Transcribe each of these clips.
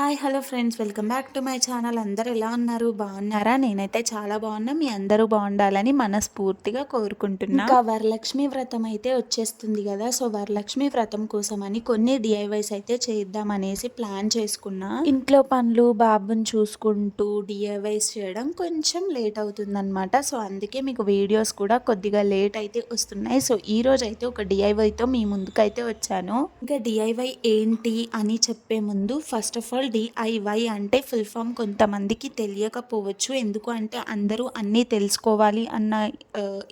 Hi hello friends. Welcome back to my channel. అందరూ ఎలా ఉన్నారు? బాగున్నారా? నేనైతే చాలా బాగున్నా. మీ అందరూ బాగుండాలని మనస్ఫూర్తిగా కోరుకుంటున్నా. ఇంకా వరలక్ష్మి వ్రతం అయితే వచ్చేస్తుంది కదా. సో వరలక్ష్మి వ్రతం కోసం అని కొన్ని డిఐవైస్ అయితే చేద్దాం అనేసి ప్లాన్ చేసుకున్నా. ఇంట్లో పనులు బాబుని చూసుకుంటూ డిఐవైస్ చేయడం కొంచెం లేట్ అవుతుందన్నమాట. సో అందుకే మీకు వీడియోస్ కూడా కొద్దిగా లేట్ అయితే వస్తున్నాయి. సో ఈ రోజు అయితే ఒక డిఐవైతో మీ ముందుకైతే వచ్చాను. ఇంకా డిఐవై ఏంటి అని చెప్పే ముందు ఫస్ట్ ఆఫ్ ఆల్ డిఐవై అంటే ఫుల్ ఫామ్ కొంతమందికి తెలియకపోవచ్చు. ఎందుకు అంటే అందరూ అన్నీ తెలుసుకోవాలి అన్న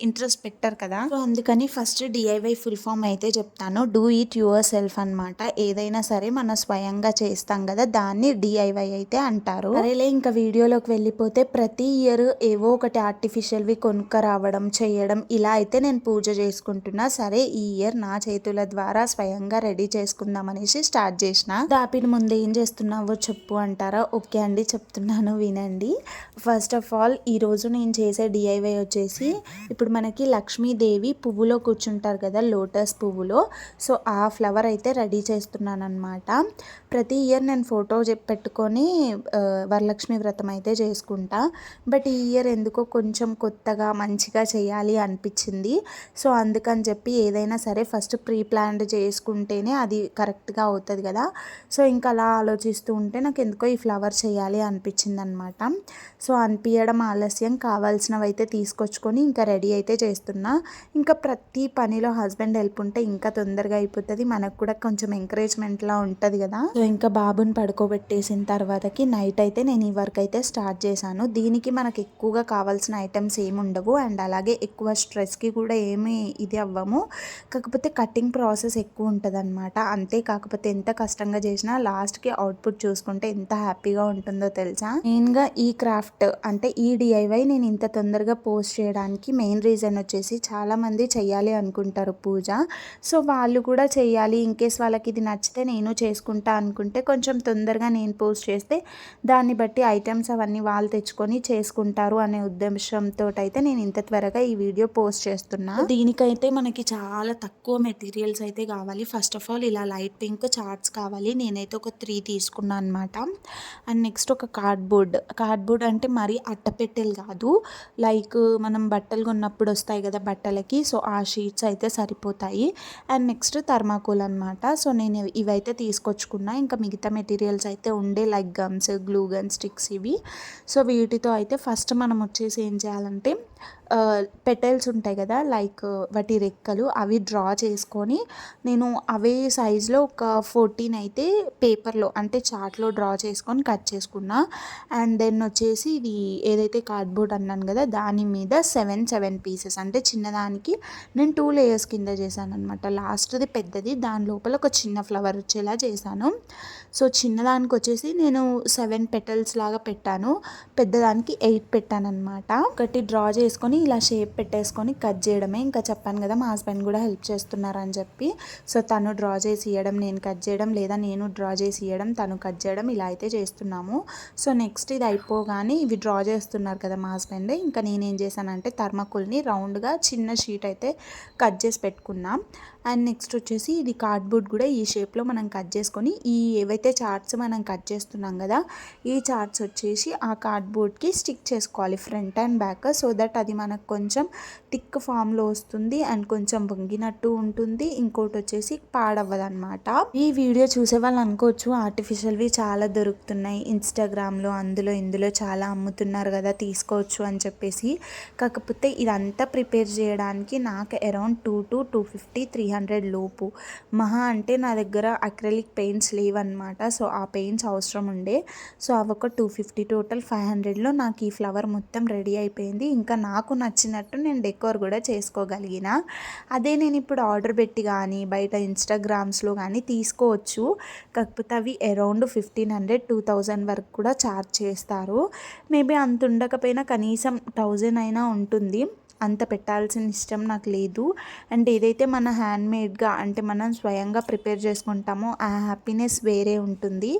ఇంట్రెస్ట్ పెట్టారు కదా. సో అందుకని ఫస్ట్ డిఐవై ఫుల్ ఫామ్ అయితే చెప్తాను. డూ ఇట్ యువర్ సెల్ఫ్ అనమాట ఏదైనా సరే మన స్వయంగా చేస్తాం కదా దాన్ని డిఐవై అయితే అంటారు. అరేలే ఇంకా వీడియోలోకి వెళ్ళిపోతే ప్రతి ఇయర్ ఏవో ఒకటి ఆర్టిఫిషియల్వి కొనుక్క రావడం చేయడం ఇలా అయితే నేను పూజ చేసుకుంటున్నా. సరే ఈ ఇయర్ నా చేతుల ద్వారా స్వయంగా రెడీ చేసుకుందాం అనేసి స్టార్ట్ చేసిన. దాపిని ముందు ఏం చేస్తున్నావు? చెప్పు అంటారా? ఓకే అండి చెప్తున్నాను వినండి. ఫస్ట్ ఆఫ్ ఆల్ ఈరోజు నేను చేసే డిఐవై వచ్చేసి ఇప్పుడు మనకి లక్ష్మీదేవి పువ్వులో కూర్చుంటారు కదా లోటస్ పువ్వులో. సో ఆ ఫ్లవర్ అయితే రెడీ చేస్తున్నాను అనమాట ప్రతి ఇయర్ నేను ఫోటో పెట్టుకొని వరలక్ష్మి వ్రతం అయితే చేసుకుంటా బట్ ఈ ఇయర్ ఎందుకో కొంచెం కొత్తగా మంచిగా చేయాలి అనిపించింది సో అందుకని చెప్పి ఏదైనా సరే ఫస్ట్ ప్రీ ప్లాన్డ్ చేసుకుంటేనే అది కరెక్ట్గా అవుతుంది కదా సో ఇంకా అలా ఆలోచిస్తూ ఉంటే నాకు ఎందుకో ఈ ఫ్లవర్ చేయాలి అనిపించింది అనమాట సో అనిపించడం ఆలస్యం. కావాల్సినవి అయితే తీసుకొచ్చుకొని ఇంకా రెడీ అయితే చేస్తున్నా ఇంకా ప్రతి పనిలో హస్బెండ్ హెల్ప్ ఉంటే ఇంకా తొందరగా అయిపోతుంది. మనకు కూడా కొంచెం ఎంకరేజ్మెంట్లా ఉంటుంది కదా సో ఇంకా బాబుని పడుకోబెట్టేసిన తర్వాతకి నైట్ అయితే నేను ఈ వర్క్ అయితే స్టార్ట్ చేశాను. దీనికి మనకు ఎక్కువగా కావాల్సిన ఐటమ్స్ ఏమి ఉండవు. అండ్ అలాగే ఎక్కువ స్ట్రెస్కి కూడా ఏమి ఇది అవ్వము. కాకపోతే కటింగ్ ప్రాసెస్ ఎక్కువ ఉంటుంది అనమాట అంతే కాకపోతే ఎంత కష్టంగా చేసినా లాస్ట్కి అవుట్పుట్ చూసుకుంటే ఎంత హ్యాపీగా ఉంటుందో తెలుసా? మెయిన్గా ఈ క్రాఫ్ట్ అంటే ఈ డిఐవై నేను ఇంత తొందరగా పోస్ట్ చేయడానికి మెయిన్ రీజన్ వచ్చేసి చాలామంది చేయాలి అనుకుంటారు పూజ. సో వాళ్ళు కూడా చేయాలి ఇన్ కేస్ వాళ్ళకి ఇది నచ్చితే నేను చేసుకుంటా అనుకుంటే కొంచెం తొందరగా నేను పోస్ట్ చేస్తే దాన్ని బట్టి ఐటమ్స్ అవన్నీ వాళ్ళు తెచ్చుకొని చేసుకుంటారు అనే ఉద్దేశంతో అయితే నేను ఇంత త్వరగా ఈ వీడియో పోస్ట్ చేస్తున్నా. దీనికైతే మనకి చాలా తక్కువ మెటీరియల్స్ అయితే కావాలి. ఫస్ట్ ఆఫ్ ఆల్ ఇలా లైట్ పింక్ చార్ట్స్ కావాలి. నేనైతే ఒక త్రీ తీసుకున్నాను అనమాట అండ్ నెక్స్ట్ ఒక కార్డ్బోర్డ్ కార్డ్బోర్డ్ అంటే మరీ అట్టపెట్టెలు కాదు. లైక్ మనం బట్టలు కొన్నప్పుడు వస్తాయి కదా బట్టలకి సో ఆ షీట్స్ అయితే సరిపోతాయి. అండ్ నెక్స్ట్ థర్మాకోల్ అనమాట సో నేను ఇవైతే తీసుకొచ్చుకున్నా. ఇంకా మిగతా మెటీరియల్స్ అయితే ఉండే like gums glue gun sticks ఇవి. సో వీటితో అయితే ఫస్ట్ మనం వచ్చేసి ఏం చేయాలంటే పెటల్స్ ఉంటాయి కదా లైక్ వాటి రెక్కలు అవి డ్రా చేసుకొని నేను అవే సైజులో ఒక ఫోర్టీన్ అయితే పేపర్లో అంటే చార్ట్లో డ్రా చేసుకొని కట్ చేసుకున్నా. అండ్ దెన్ వచ్చేసి ఇది ఏదైతే కార్డ్బోర్డ్ అన్నాను కదా దాని మీద సెవెన్ సెవెన్ పీసెస్ అంటే చిన్నదానికి నేను టూ లేయర్స్ కింద చేశాను అనమాట లాస్ట్ది పెద్దది దాని లోపల ఒక చిన్న ఫ్లవర్ వచ్చేలా చేశాను. సో చిన్నదానికి వచ్చేసి నేను సెవెన్ పెటల్స్ లాగా పెట్టాను. పెద్దదానికి ఎయిట్ పెట్టాను అనమాట ఒకటి డ్రా చేసుకొని ఇలా షేప్ పెట్టేసుకొని కట్ చేయడమే. ఇంకా చెప్పాను కదా మా హస్బెండ్ కూడా హెల్ప్ చేస్తున్నారని చెప్పి. సో తను డ్రా చేసి ఇవ్వడం నేను కట్ చేయడం లేదా నేను డ్రా చేసి ఇవ్వడం తను కట్ చేయడం ఇలా అయితే చేస్తున్నాము. సో నెక్స్ట్ ఇది అయిపోగానే ఇవి డ్రా చేస్తున్నారు కదా మా హస్బెండ్. ఇంకా నేనేం చేశానంటే థర్మకుల్ని రౌండ్గా చిన్న షీట్ అయితే కట్ చేసి పెట్టుకున్నాం. అండ్ నెక్స్ట్ వచ్చేసి ఇది కార్డ్బోర్డ్ కూడా ఈ షేప్లో మనం కట్ చేసుకొని ఈ ఏవైతే చార్ట్స్ మనం కట్ చేస్తున్నాం కదా ఈ చార్ట్స్ వచ్చేసి ఆ కార్డ్బోర్డ్కి స్టిక్ చేసుకోవాలి front and back so that అది మనకు కొంచెం టిక్ ఫామ్లో వస్తుంది అండ్ కొంచెం వంగినట్టు ఉంటుంది. ఇంకోటి వచ్చేసి పాడవ్వదనమాట ఈ వీడియో చూసే వాళ్ళు అనుకోవచ్చు ఆర్టిఫిషియల్వి చాలా దొరుకుతున్నాయి. ఇన్స్టాగ్రామ్లో అందులో ఇందులో చాలా అమ్ముతున్నారు కదా తీసుకోవచ్చు అని చెప్పేసి. కాకపోతే ఇదంతా ప్రిపేర్ చేయడానికి నాకు around two to two fifty three hundred లోపు. మహా అంటే నా దగ్గర అక్రెలిక్ పెయింట్స్ లేవన్నమాట. సో ఆ పెయింట్స్ అవసరం ఉండే. సో అవి ఒక టూ ఫిఫ్టీ టోటల్ ఫైవ్ హండ్రెడ్లో నాకు ఈ ఫ్లవర్ మొత్తం రెడీ అయిపోయింది. ఇంకా నాకు నచ్చినట్టు నేను డెకోర్ కూడా చేసుకోగలిగిన. అదే నేను ఇప్పుడు ఆర్డర్ పెట్టి కానీ బయట ఇన్స్టాగ్రామ్స్లో కానీ తీసుకోవచ్చు. కాకపోతే అవి around fifteen hundred two thousand వరకు కూడా ఛార్జ్ చేస్తారు. మేబీ అంత ఉండకపోయినా కనీసం థౌజండ్ అయినా ఉంటుంది. అంత పెట్టాల్సిన ఇష్టం నాకు లేదు. అండ్ ఏదైతే మన హ్యాండ్మేడ్గా అంటే మనం స్వయంగా ప్రిపేర్ చేసుకుంటామో ఆ హ్యాపీనెస్ వేరే ఉంటుంది.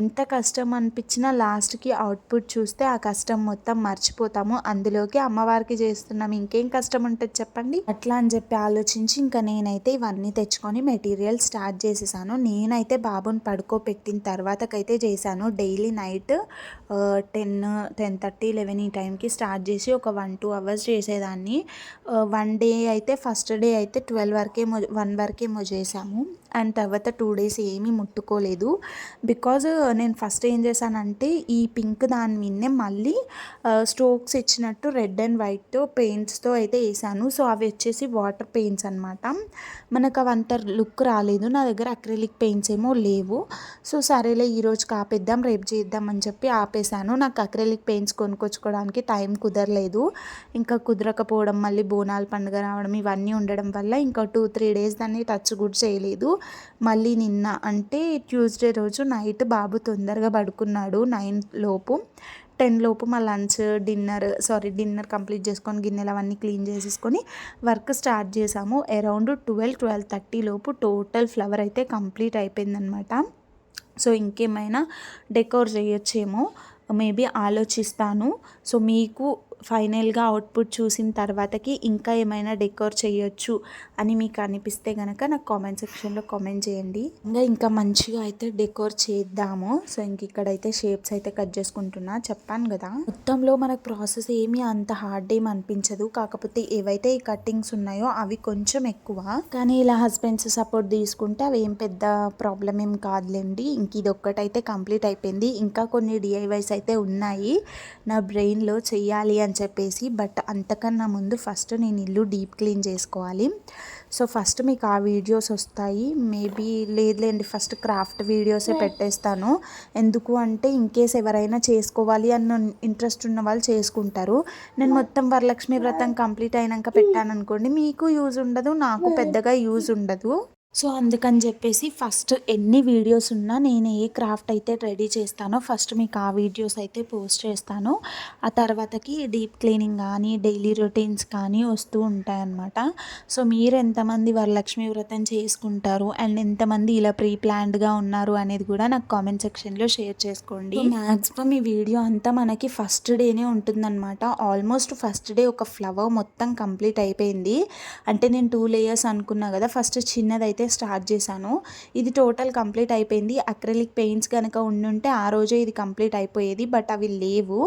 ఎంత కష్టం అనిపించినా లాస్ట్కి అవుట్పుట్ చూస్తే ఆ కష్టం మొత్తం మర్చిపోతాము. అందులోకి అమ్మవారికి చేస్తున్నాం. ఇంకేం కష్టం ఉంటుంది చెప్పండి? అట్లా అని చెప్పి ఆలోచించి ఇంకా నేనైతే ఇవన్నీ తెచ్చుకొని మెటీరియల్ స్టార్ట్ చేసేసాను. నేనైతే బాబుని పడుకోబెట్టిన తర్వాతకైతే చేశాను. Daily night ten ten thirty eleven ఈ టైంకి స్టార్ట్ చేసి ఒక వన్ టూ అవర్స్ చేసేదాన్ని. వన్ డే అయితే ఫస్ట్ డే అయితే ట్వెల్వ్ వరకే వన్ వరకేమో చేసాము అండ్ తర్వాత టూ డేస్ ఏమీ ముట్టుకోలేదు. బికాజ్ నేను ఫస్ట్ ఏం చేశానంటే ఈ పింక్ దాని మీదనే మళ్ళీ స్ట్రోక్స్ ఇచ్చినట్టు రెడ్ అండ్ వైట్ పెయింట్స్తో అయితే వేసాను. సో అవి వచ్చేసి వాటర్ పెయింట్స్ అనమాట మనకు అవంత లుక్ రాలేదు. నా దగ్గర అక్రిలిక్ పెయింట్స్ ఏమో లేవు. సో సరేలే ఈరోజు కాపేద్దాం రేపు చేద్దాం అని చెప్పి ఆపేసాను నాకు అక్రిలిక్ పెయింట్స్ కొనుక్కొచ్చుకోవడానికి టైం కుదరలేదు. ఇంకా కుదరకపోవడం మళ్ళీ బోనాల పండుగ రావడం ఇవన్నీ ఉండడం వల్ల ఇంకా టూ త్రీ డేస్ దాన్ని టచ్ కూడా చేయలేదు. మళ్ళీ నిన్న అంటే ట్యూస్డే రోజు నైట్ బాబు తొందరగా పడుకున్నాడు నైన్ లోపు. టెన్ లోపు మా lunch dinner sorry dinner complete చేసుకొని గిన్నెలు అవన్నీ క్లీన్ చేసేసుకొని వర్క్ స్టార్ట్ చేసాము. అరౌండ్ ట్వెల్వ్ ట్వెల్వ్ థర్టీ లోపు టోటల్ ఫ్లవర్ అయితే కంప్లీట్ అయిపోయిందనమాట సో ఇంకేమైనా డెకోర్ చేయొచ్చేమో మేబీ ఆలోచిస్తాను. సో మీకు ఫైనల్గా అవుట్పుట్ చూసిన తర్వాతకి ఇంకా ఏమైనా డెకోర్ చేయొచ్చు అని మీకు అనిపిస్తే కనుక నాకు కామెంట్ సెక్షన్లో కామెంట్ చేయండి. ఇంకా ఇంకా మంచిగా అయితే డెకోర్ చేద్దాము. సో ఇంక ఇక్కడైతే షేప్స్ అయితే కట్ చేసుకుంటున్నా. చెప్పాను కదా. మొత్తంలో మనకు ప్రాసెస్ ఏమీ అంత హార్డ్ ఏం అనిపించదు. కాకపోతే ఏవైతే ఈ కట్టింగ్స్ ఉన్నాయో అవి కొంచెం ఎక్కువ. కానీ ఇలా హస్బెండ్స్ సపోర్ట్ తీసుకుంటే అవి ఏం పెద్ద ప్రాబ్లం ఏం కాదులేండి. ఇంక ఇది ఒక్కటైతే కంప్లీట్ అయిపోయింది. ఇంకా కొన్ని డిఐవైస్ అయితే ఉన్నాయి. నా బ్రెయిన్లో చెయ్యాలి అని చెప్పేసి బట్ అంతకన్నా ముందు ఫస్ట్ నేను ఇల్లు డీప్ క్లీన్ చేసుకోవాలి. సో ఫస్ట్ మీకు ఆ వీడియోస్ వస్తాయి. మేబీ లేదులేండి ఫస్ట్ క్రాఫ్ట్ వీడియోసే పెట్టేస్తాను. ఎందుకు అంటే ఇన్ కేస్ ఎవరైనా చేసుకోవాలి అన్న ఇంట్రెస్ట్ ఉన్న వాళ్ళు చేసుకుంటారు. నేను మొత్తం వరలక్ష్మి వ్రతం కంప్లీట్ అయినాక పెట్టాను అనుకోండి మీకు యూజ్ ఉండదు నాకు పెద్దగా యూజ్ ఉండదు. సో అందుకని చెప్పేసి ఫస్ట్ ఎన్ని వీడియోస్ ఉన్నా నేను ఏ క్రాఫ్ట్ అయితే రెడీ చేస్తానో ఫస్ట్ మీకు ఆ వీడియోస్ అయితే పోస్ట్ చేస్తాను. ఆ తర్వాతకి డీప్ క్లీనింగ్ కానీ డైలీ రొటీన్స్ కానీ వస్తూ ఉంటాయన్నమాట సో మీరు ఎంతమంది వరలక్ష్మి వ్రతం చేసుకుంటారు అండ్ ఎంతమంది ఇలా ప్రీ ప్లాన్డ్గా ఉన్నారు అనేది కూడా నాకు కామెంట్ సెక్షన్లో షేర్ చేసుకోండి. మ్యాక్సిమం ఈ వీడియో అంతా మనకి ఫస్ట్ డేనే ఉంటుందన్నమాట. ఆల్మోస్ట్ ఫస్ట్ డే ఒక ఫ్లవర్ మొత్తం కంప్లీట్ అయిపోయింది. అంటే నేను టూ లేయర్స్ అనుకున్నా కదా ఫస్ట్ చిన్నదైతే స్టార్ట్ చేశాను. ఇది టోటల్ కంప్లీట్ అయిపోయింది. అక్రెలిక్ పెయింట్స్ కనుక ఉండుంటే ఆ రోజే ఇది కంప్లీట్ అయిపోయేది బట్ అవి లేవు.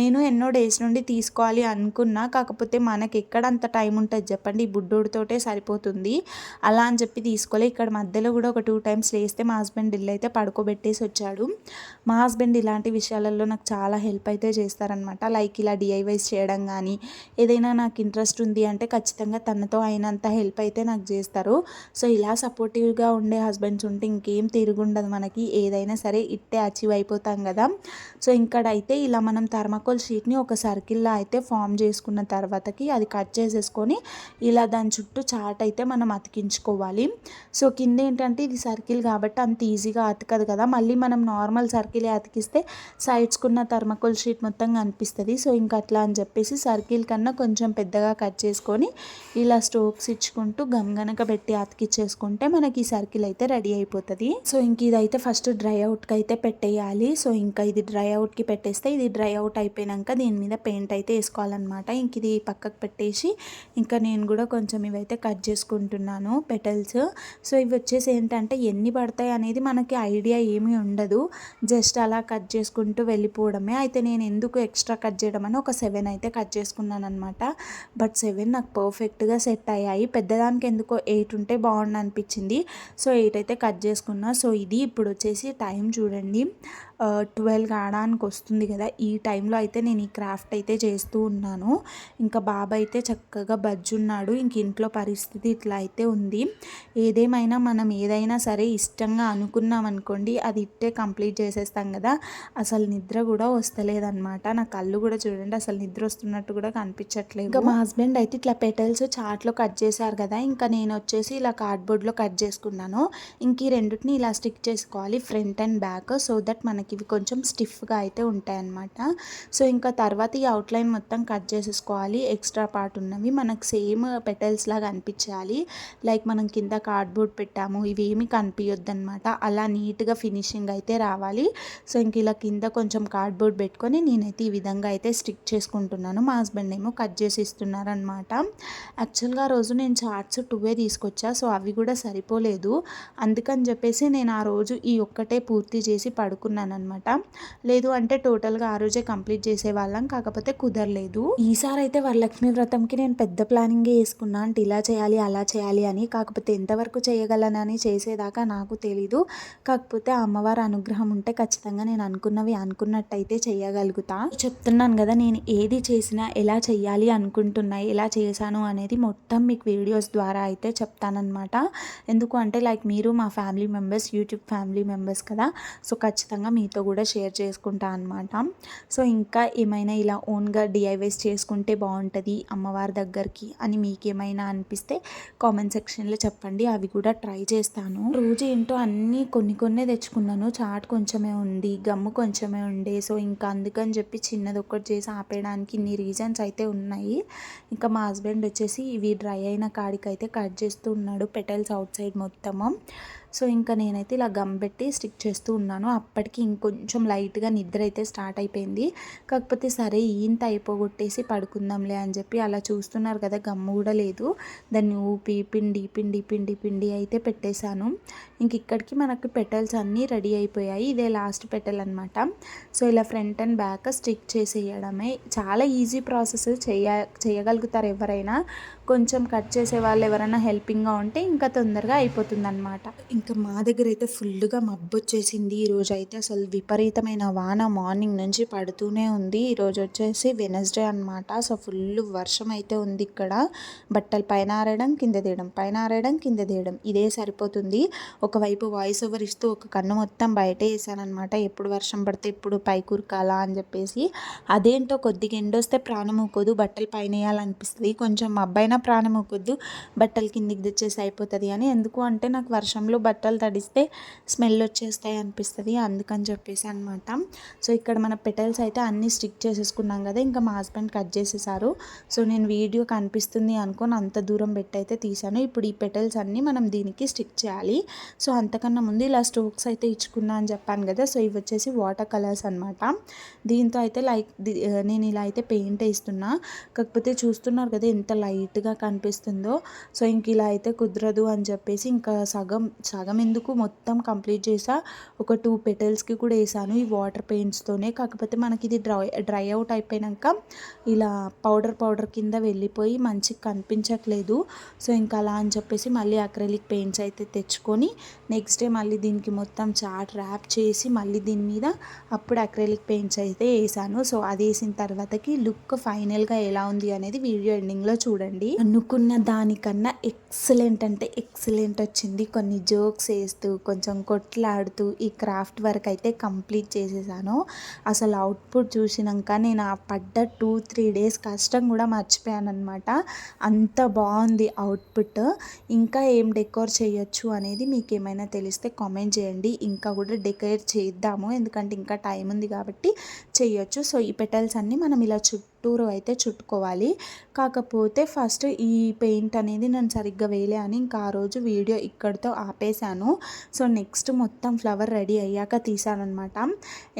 నేను ఎన్నో డేస్ నుండి తీసుకోవాలి అనుకున్నా. కాకపోతే మనకి ఎక్కడ అంత టైం ఉంటుంది చెప్పండి? ఈ బుడ్డోడితోటే సరిపోతుంది. అలా అని చెప్పి తీసుకోలే. ఇక్కడ మధ్యలో కూడా ఒక టూ టైమ్స్ లేస్తే మా హస్బెండ్ ఇల్లు అయితే పడుకోబెట్టేసి వచ్చాడు. మా హస్బెండ్ ఇలాంటి విషయాలలో నాకు చాలా హెల్ప్ అయితే చేస్తారనమాట లైక్ ఇలా డిఐవైస్ చేయడం కానీ ఏదైనా నాకు ఇంట్రెస్ట్ ఉంది అంటే ఖచ్చితంగా తనతో అయినంత హెల్ప్ అయితే నాకు చేస్తారు. సో ఇలా సపోర్టివ్గా ఉండే హస్బెండ్స్ ఉంటే ఇంకేం తిరుగుండదు మనకి. ఏదైనా సరే ఇట్టే అచీవ్ అయిపోతాం కదా. సో ఇక్కడైతే ఇలా మనం థర్మాకోల్ షీట్ని ఒక సర్కిల్లో అయితే ఫామ్ చేసుకున్న తర్వాతకి అది కట్ చేసేసుకొని ఇలా దాని చుట్టూ చాట్ అయితే మనం అతికించుకోవాలి. సో కింద ఏంటంటే ఇది సర్కిల్ కాబట్టి అంత ఈజీగా అతకదు కదా. మళ్ళీ మనం నార్మల్ సర్కిలే అతికిస్తే సైడ్స్కున్న థర్మాకోల్ షీట్ మొత్తం కనిపిస్తుంది. సో ఇంకా అట్లా అని చెప్పేసి సర్కిల్ కన్నా కొంచెం పెద్దగా కట్ చేసుకొని ఇలా స్టోక్స్ ఇచ్చుకుంటూ గమగనక పెట్టి అతికిచ్చేసుకుంటూ ఉంటే మనకి ఈ సర్కిల్ అయితే రెడీ అయిపోతుంది. సో ఇంక ఇదైతే ఫస్ట్ డ్రై అవుట్కి అయితే పెట్టేయాలి. సో ఇంకా ఇది డ్రై అవుట్కి పెట్టేస్తే ఇది డ్రై అవుట్ అయిపోయాక దీని మీద పెయింట్ అయితే వేసుకోవాలన్నమాట. ఇంక ఇది పక్కకు పెట్టేసి ఇంకా నేను కూడా కొంచెం ఇవైతే కట్ చేసుకుంటున్నాను పెటల్స్. సో ఇవి వచ్చేసి ఏంటంటే ఎన్ని పడతాయి అనేది మనకి ఐడియా ఏమీ ఉండదు. జస్ట్ అలా కట్ చేసుకుంటూ వెళ్ళిపోవడమే. అయితే నేను ఎందుకు ఎక్స్ట్రా కట్ చేయడం అని ఒక సెవెన్ అయితే కట్ చేసుకున్నాను అనమాట బట్ సెవెన్ నాకు పర్ఫెక్ట్గా సెట్ అయ్యాయి. పెద్దదానికి ఎందుకో ఎయిట్ ఉంటే బాగుండు అనిపించింది. సో ఎయిట్ అయితే కట్ చేసుకున్నా. సో ఇది ఇప్పుడు వచ్చేసి టైం చూడండి. ట్వెల్వ్ కావడానికి వస్తుంది కదా ఈ టైంలో అయితే నేను ఈ క్రాఫ్ట్ అయితే చేస్తూ ఉన్నాను. ఇంకా బాబా అయితే చక్కగా బజ్జున్నాడు ఇంక ఇంట్లో పరిస్థితి ఇట్లా అయితే ఉంది. ఏదేమైనా మనం ఏదైనా సరే ఇష్టంగా అనుకున్నాం అనుకోండి అది ఇట్టే కంప్లీట్ చేసేస్తాం కదా. అసలు నిద్ర కూడా వస్తలేదన్నమాట. నా కళ్ళు కూడా చూడండి అసలు నిద్ర వస్తున్నట్టు కూడా కనిపించట్లేదు. ఇంకా మా హస్బెండ్ అయితే ఇట్లా పెటల్స్ చాట్లో కట్ చేశారు కదా ఇంకా నేను వచ్చేసి ఇలా కార్డ్బోర్డ్లో కట్ చేసుకున్నాను. ఇంక ఈ రెండింటిని ఇలా స్టిక్ చేసుకోవాలి front and back so that మనకి మనకి ఇవి కొంచెం స్టిఫ్గా అయితే ఉంటాయి అన్నమాట సో ఇంకా తర్వాత ఈ అవుట్లైన్ మొత్తం కట్ చేసేసుకోవాలి. ఎక్స్ట్రా పార్ట్ ఉన్నవి మనకు సేమ్ పెటల్స్ లాగా అనిపించాలి. లైక్ మనం కింద కార్డ్బోర్డ్ పెట్టాము ఇవి ఏమి కనిపించొద్దు అనమాట అలా నీట్గా ఫినిషింగ్ అయితే రావాలి. సో ఇంక ఇలా కింద కొంచెం కార్డ్బోర్డ్ పెట్టుకొని నేనైతే ఈ విధంగా అయితే స్టిక్ చేసుకుంటున్నాను. మా హస్బెండ్ ఏమో కట్ చేసి ఇస్తున్నారనమాట యాక్చువల్గా ఆ రోజు నేను చార్ట్స్ టూవే తీసుకొచ్చా సో అవి కూడా సరిపోలేదు. అందుకని చెప్పేసి నేను ఆ రోజు ఈ ఒక్కటే పూర్తి చేసి పడుకున్నాను అనమాట లేదు అంటే టోటల్గా ఆ రోజే కంప్లీట్ చేసేవాళ్ళం కాకపోతే కుదరలేదు. ఈసారి అయితే వరలక్ష్మి వ్రతంకి నేను పెద్ద ప్లానింగ్ వేసుకున్నా. అంటే ఇలా చేయాలి అలా చేయాలి అని. కాకపోతే ఎంతవరకు చేయగలనని చేసేదాకా నాకు తెలీదు. కాకపోతే అమ్మవారి అనుగ్రహం ఉంటే ఖచ్చితంగా నేను అనుకున్నవి అనుకున్నట్టయితే చేయగలుగుతా. చెప్తున్నాను కదా నేను ఏది చేసినా ఎలా చెయ్యాలి అనుకుంటున్నా ఎలా చేశాను అనేది మొత్తం మీకు వీడియోస్ ద్వారా అయితే చెప్తానన్నమాట. ఎందుకు అంటే లైక్ మీరు మా family members YouTube family members కదా. సో ఖచ్చితంగా మీతో కూడా షేర్ చేసుకుంటా అనమాట సో ఇంకా ఏమైనా ఇలా ఓన్గా డిఐవైస్ చేసుకుంటే బాగుంటుంది అమ్మవారి దగ్గరికి అని మీకేమైనా అనిపిస్తే కామెంట్ సెక్షన్లో చెప్పండి. అవి కూడా ట్రై చేస్తాను. రోజు ఏంటో అన్నీ కొన్ని కొన్నే తెచ్చుకున్నాను. చాట్ కొంచెమే ఉంది గమ్ము కొంచెమే ఉండే. సో ఇంకా అందుకని చెప్పి చిన్నది ఒకటి చేసి ఆపేయడానికి ఇన్ని రీజన్స్ అయితే ఉన్నాయి. ఇంకా మా హస్బెండ్ వచ్చేసి ఇవి డ్రై అయిన కాడికైతే కట్ చేస్తూ ఉన్నాడు. పెటల్స్ అవుట్ సైడ్ మొత్తము. సో ఇంకా నేనైతే ఇలా గమ్ పెట్టి స్టిక్ చేస్తూ ఉన్నాను. అప్పటికి ఇంకొంచెం లైట్గా నిద్ర అయితే స్టార్ట్ అయిపోయింది. కాకపోతే సరే ఈంత అయిపోగొట్టేసి పడుకుందాంలే అని చెప్పి అలా చూస్తున్నారు కదా గమ్ము కూడా లేదు. దాన్ని ఊపి పిండి పిండి పిండి పిండి అయితే పెట్టేశాను. ఇంక ఇక్కడికి మనకి పెటల్స్ అన్నీ రెడీ అయిపోయాయి. ఇదే లాస్ట్ పెటల్ అనమాట సో ఇలా ఫ్రంట్ అండ్ బ్యాక్ స్టిక్ చేసేయడమే. చాలా ఈజీ ప్రాసెస్ చేయ చేయగలుగుతారు ఎవరైనా. కొంచెం కట్ చేసే వాళ్ళు ఎవరైనా హెల్పింగ్గా ఉంటే ఇంకా తొందరగా అయిపోతుంది అనమాట ఇంకా మా దగ్గర అయితే ఫుల్గా మబ్బు వచ్చేసింది ఈరోజు అయితే అసలు విపరీతమైన వాన మార్నింగ్ నుంచి పడుతూనే ఉంది. ఈరోజు వచ్చేసి వెనస్డే అనమాట సో ఫుల్ వర్షం అయితే ఉంది ఇక్కడ. బట్టలు పైన ఆరేయడం కింద తీయడం పైన ఆరేయడం కింద తీయడం. ఇదే సరిపోతుంది. ఒకవైపు వాయిస్ ఓవర్ ఇస్తూ ఒక కన్ను మొత్తం బయటే వేసానమాట ఎప్పుడు వర్షం పడితే ఎప్పుడు పై కూరకాలా అని చెప్పేసి. అదేంటో కొద్దిగా ఎండొస్తే ప్రాణం ఊకోదు. బట్టలు పైన వేయాలనిపిస్తుంది. కొంచెం అబ్బాయినా ప్రాణం ఊకొద్దు బట్టలు కిందికి తెచ్చేసి అయిపోతుంది అని. ఎందుకు అంటే నాకు వర్షంలో బట్టలు తడిస్తే స్మెల్ వచ్చేస్తాయి అనిపిస్తుంది. అందుకని చెప్పేసి అనమాట సో ఇక్కడ మన పెటల్స్ అయితే అన్నీ స్టిక్ చేసేసుకున్నాం కదా. ఇంకా మా హస్బెండ్ కట్ చేసేసారు. సో నేను వీడియో కనిపిస్తుంది అనుకొని అంత దూరం పెట్టి అయితే ఇప్పుడు ఈ పెటల్స్ అన్నీ మనం దీనికి స్టిక్ చేయాలి. సో అంతకన్నా ముందు ఇలా స్టోక్స్ అయితే ఇచ్చుకున్నా అని చెప్పాను కదా. సో ఇవి వచ్చేసి వాటర్ కలర్స్ అనమాట దీంతో అయితే లైక్ నేను ఇలా అయితే పెయింట్ వేస్తున్నా. కాకపోతే చూస్తున్నారు కదా ఎంత లైట్గా కనిపిస్తుందో. సో ఇంక ఇలా అయితే కుదరదు అని చెప్పేసి ఇంకా సగం సగం ఎందుకు మొత్తం కంప్లీట్ చేసా? ఒక టూ పెటల్స్కి కూడా వేసాను ఈ వాటర్ పెయింట్స్తోనే కాకపోతే మనకి ఇది డ్రై డ్రై అవుట్ అయిపోయాక ఇలా పౌడర్ పౌడర్ కింద వెళ్ళిపోయి మంచిగా కనిపించట్లేదు. సో ఇంకా అలా అని చెప్పేసి మళ్ళీ అక్రెలిక్ పెయింట్స్ అయితే తెచ్చుకొని నెక్స్ట్ డే మళ్ళీ దీనికి మొత్తం చాట్ ర్యాప్ చేసి మళ్ళీ దీని మీద అప్పుడు అక్రెలిక్ పెయింట్స్ అయితే వేసాను. సో అది వేసిన తర్వాతకి లుక్ ఫైనల్గా ఎలా ఉంది అనేది వీడియో ఎండింగ్లో చూడండి. అనుకున్న దానికన్నా ఎక్సలెంట్ అంటే ఎక్సలెంట్ వచ్చింది. కొన్ని జోక్స్ వేస్తూ కొంచెం కొట్లాడుతూ ఈ క్రాఫ్ట్ వర్క్ అయితే కంప్లీట్ చేసేసాను. అసలు అవుట్పుట్ చూసినాక నేను ఆ పడ్డ టూ త్రీ డేస్ కష్టం కూడా మర్చిపోయాను అనమాట అంత బాగుంది అవుట్పుట్ ఇంకా ఏం డెకోర్ చేయొచ్చు అనేది మీకు ఏమైనా తెలిస్తే కామెంట్ చేయండి. ఇంకా కూడా డెకరేట్ చేద్దాము ఎందుకంటే ఇంకా టైం ఉంది కాబట్టి చేయొచ్చు. సో ఈ పెటల్స్ అన్నీ మనం ఇలా చుట్టూ చుట్టూరు అయితే చుట్టుకోవాలి. కాకపోతే ఫస్ట్ ఈ పెయింట్ అనేది నేను సరిగ్గా వేయలే అని ఇంకా ఆ రోజు వీడియో ఇక్కడితో ఆపేశాను. సో నెక్స్ట్ మొత్తం ఫ్లవర్ రెడీ అయ్యాక తీసానమాట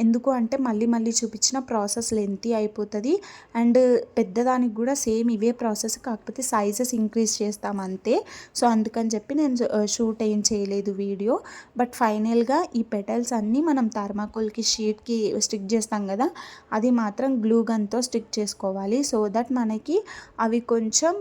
ఎందుకు అంటే మళ్ళీ మళ్ళీ చూపించిన ప్రాసెస్ లెంతి అయిపోతుంది. అండ్ పెద్దదానికి కూడా సేమ్ ఇవే ప్రాసెస్ కాకపోతే సైజెస్ ఇంక్రీజ్ చేస్తాం అంతే. సో అందుకని చెప్పి నేను షూట్ ఏం చేయలేదు వీడియో. బట్ ఫైనల్గా ఈ పెటల్స్ అన్నీ మనం థర్మాకోల్కి షీట్కి స్టిక్ చేస్తాం కదా అది మాత్రం గ్లూ గన్తో స్టిక్ చేస్తాం. చేసుకోవాలి. సో దట్ మనకి అవి కొంచెం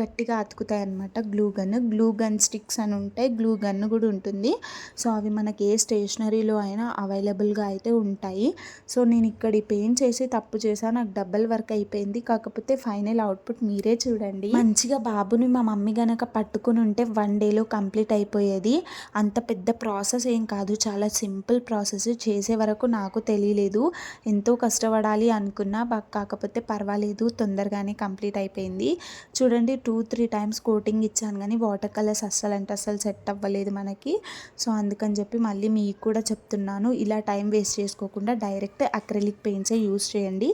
గట్టిగా అతుకుతాయి అనమాట glue gun. Glue gun sticks అని ఉంటాయి. గ్లూ గన్ కూడా ఉంటుంది. సో అవి మనకి ఏ స్టేషనరీలో అయినా అవైలబుల్గా అయితే ఉంటాయి. సో నేను ఇక్కడ ఈ పెయింట్ చేసి తప్పు చేశాను. నాకు డబల్ వర్క్ అయిపోయింది. కాకపోతే ఫైనల్ అవుట్పుట్ మీరే చూడండి. మంచిగా బాబుని మా మమ్మీ గనక పట్టుకుని ఉంటే వన్ డేలో కంప్లీట్ అయిపోయేది. అంత పెద్ద ప్రాసెస్ ఏం కాదు. చాలా సింపుల్ ప్రాసెస్. చేసే వరకు నాకు తెలియలేదు. ఎంతో కష్టపడాలి అనుకున్నా. కాకపోతే అయితే పర్వాలేదు తొందరగానే కంప్లీట్ అయిపోయింది. చూడండి టూ త్రీ టైమ్స్ కోటింగ్ ఇచ్చాను కానీ వాటర్ కలర్స్ అస్సలు అంటే అస్సలు సెట్ అవ్వలేదు మనకి. సో అందుకని చెప్పి మళ్ళీ మీకు కూడా చెప్తున్నాను ఇలా టైం వేస్ట్ చేసుకోకుండా డైరెక్ట్ అక్రెలిక్ పెయింట్సే యూస్ చేయండి.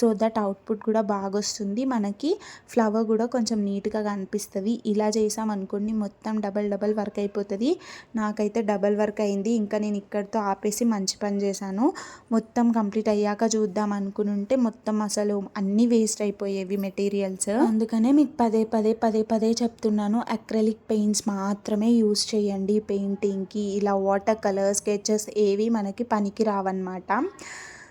సో దట్ అవుట్పుట్ కూడా బాగా వస్తుంది. మనకి ఫ్లవర్ కూడా కొంచెం నీట్గా కనిపిస్తుంది. ఇలా చేసామనుకోండి మొత్తం డబల్ డబల్ వర్క్ అయిపోతుంది. నాకైతే డబల్ వర్క్ అయింది. ఇంకా నేను ఇక్కడితో ఆపేసి మంచి పని చేశాను. మొత్తం కంప్లీట్ అయ్యాక చూద్దాం అనుకుని ఉంటే మొత్తం అసలు అన్నీ వేస్ట్ అయిపోయేవి మెటీరియల్స్. అందుకనే మీకు పదే పదే పదే పదే చెప్తున్నాను. అక్రెలిక్ పెయింట్స్ మాత్రమే యూస్ చేయండి. పెయింటింగ్కి ఇలా వాటర్ కలర్ స్కెచెస్ ఏవి మనకి పనికి రావన్నమాట.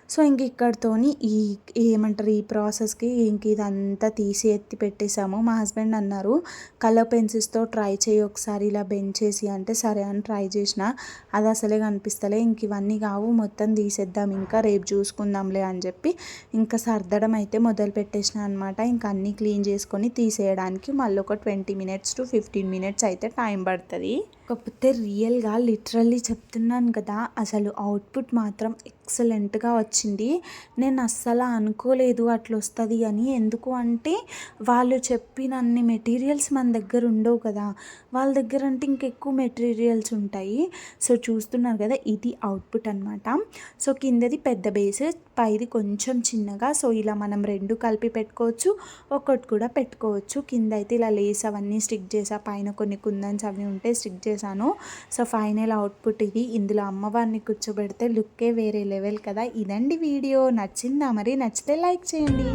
సో ఇంక ఇక్కడితోని ఈ ఏమంటారు ఈ ప్రాసెస్కి ఇంక ఇదంతా తీసి ఎత్తి పెట్టేశాము. మా హస్బెండ్ అన్నారు కలర్ పెన్సిల్స్తో ట్రై చేయి ఒకసారి ఇలా బెండ్ చేసి అంటే సరే అని ట్రై చేసిన అది అసలే కనిపిస్తలే ఇంక ఇవన్నీ కావు మొత్తం తీసేద్దాం ఇంకా రేపు చూసుకుందాంలే అని చెప్పి ఇంకా సర్దడం అయితే మొదలు పెట్టేసిన అనమాట ఇంకా అన్నీ క్లీన్ చేసుకొని తీసేయడానికి మళ్ళీ ఒక twenty minutes to fifteen minutes అయితే టైం పడుతుంది. కాకపోతే రియల్గా లిటరల్లీ చెప్తున్నాను కదా అసలు అవుట్పుట్ మాత్రం ఎక్సలెంట్గా వచ్చింది. నేను అస్సలు అనుకోలేదు అట్లా వస్తుంది అని. ఎందుకు అంటే వాళ్ళు చెప్పిన అన్ని మెటీరియల్స్ మన దగ్గర ఉండవు కదా. వాళ్ళ దగ్గర అంటే ఇంకెక్కువ మెటీరియల్స్ ఉంటాయి. సో చూస్తున్నారు కదా ఇది అవుట్పుట్ అనమాట సో కిందది పెద్ద బేస్ పైది కొంచెం చిన్నగా. సో ఇలా మనం రెండు కలిపి పెట్టుకోవచ్చు. ఒకటి కూడా పెట్టుకోవచ్చు. కింద అయితే ఇలా లేస్ అవన్నీ స్టిక్ చేసా. పైన కొన్ని కుందన్స్ అవి ఉంటే స్టిక్ చేశాను. సో ఫైనల్ అవుట్పుట్ ఇది. ఇందులో అమ్మవారిని కూర్చోబెడితే లుక్కే వేరే లెవెల్ కదా? ఇదండి వీడియో. నచ్చిందా? మరి నచ్చితే లైక్ చేయండి.